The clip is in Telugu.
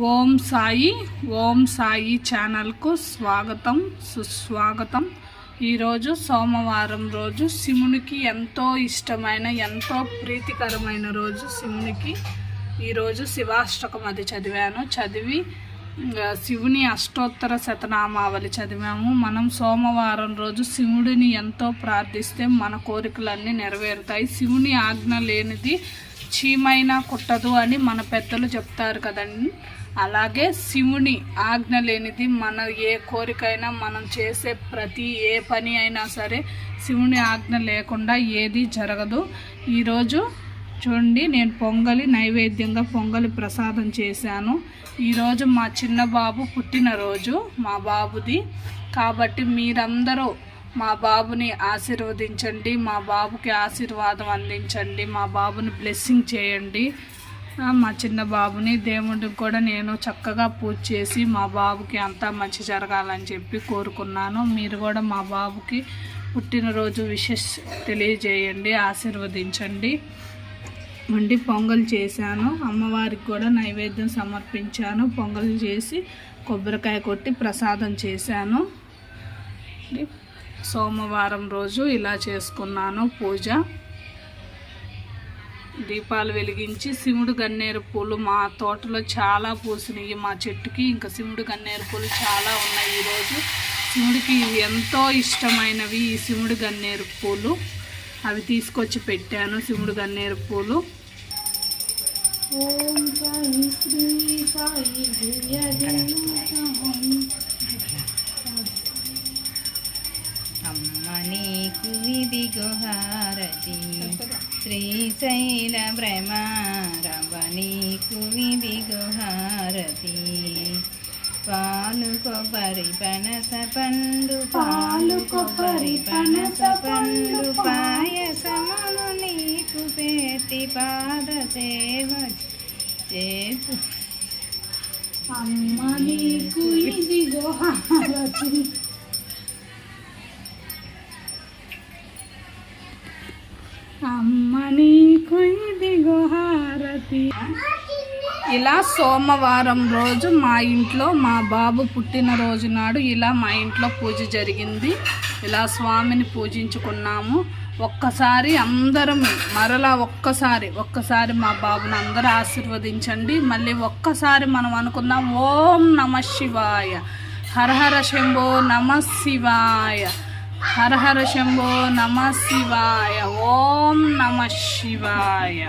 ఓం సాయి ఓం సాయి ఛానల్కు స్వాగతం సుస్వాగతం. ఈరోజు సోమవారం రోజు శివునికి ఎంతో ఇష్టమైన ఎంతో ప్రీతికరమైన రోజు శివునికి. ఈరోజు శివాష్టకం అది చదివాను. చదివి శివుని అష్టోత్తర శతనామావళి చదివాము. మనం సోమవారం రోజు శివుడిని ఎంతో ప్రార్థిస్తే మన కోరికలన్నీ నెరవేరుతాయి. శివుని ఆజ్ఞ లేనిది చీమైనా కుట్టదు అని మన పెద్దలు చెప్తారు కదండి. అలాగే శివుని ఆజ్ఞ లేనిది మన ఏ కోరికైనా మనం చేసే ప్రతి ఏ పని అయినా సరే శివుని ఆజ్ఞ లేకుండా ఏది జరగదు. ఈరోజు చూడండి నేను పొంగలి నైవేద్యంగా పొంగలి ప్రసాదం చేశాను. ఈరోజు మా చిన్న బాబు పుట్టినరోజు మా బాబుది. కాబట్టి మీరందరూ మా బాబుని ఆశీర్వదించండి మా బాబుకి ఆశీర్వాదం అందించండి మా బాబుని బ్లెస్సింగ్ చేయండి. మా చిన్న బాబుని దేవుడికి కూడా నేను చక్కగా పూజ చేసి మా బాబుకి అంతా మంచి జరగాలని చెప్పి కోరుకున్నాను. మీరు కూడా మా బాబుకి పుట్టినరోజు విషెస్ తెలియజేయండి ఆశీర్వదించండి. వండి పొంగల్ చేశాను. అమ్మవారికి కూడా నైవేద్యం సమర్పించాను. పొంగల్ చేసి కొబ్బరికాయ కొట్టి ప్రసాదం చేశాను. సోమవారం రోజు ఇలా చేసుకున్నాను పూజ. దీపాలు వెలిగించి శివుడు గన్నేరు పూలు మా తోటలో చాలా పూసినాయి మా చెట్టుకి ఇంకా శివుడు గన్నేరు పూలు చాలా ఉన్నాయి ఈరోజు. శివుడికి ఇవి ఎంతో ఇష్టమైనవి ఈ శివుడు గన్నేరు పూలు. అవి తీసుకొచ్చి పెట్టాను శివుడు గన్నేరు పూలు. ఓం సాయి శ్రీ సాయి జయ జయ అమ్మ నీకు ఇదిగో హారతి. శ్రీశైల భ్రమారవ నీకు ఇదిగో హారతి. పాలు కొబ్బరి పనస పండు పాలు కొబ్బరి పనస పండు పాయసమును నీకు పెట్టి పాద సేవ చేసు. అమ్మ నీకు ఇది హారతి. అమ్మ నీకు ఇదిగో హారతి. ఇలా సోమవారం రోజు మా ఇంట్లో మా బాబు పుట్టినరోజు నాడు ఇలా మా ఇంట్లో పూజ జరిగింది. ఇలా స్వామిని పూజించుకున్నాము. ఒక్కసారి అందరం మరలా ఒక్కసారి ఒక్కసారి మా బాబుని అందరూ ఆశీర్వదించండి. మళ్ళీ ఒక్కసారి మనం అనుకుందాం ఓం నమ శివాయ హరహర శంభో నమ శివాయ. హర హర శంభో నమ శివాయ. ఓం నమ శివాయ.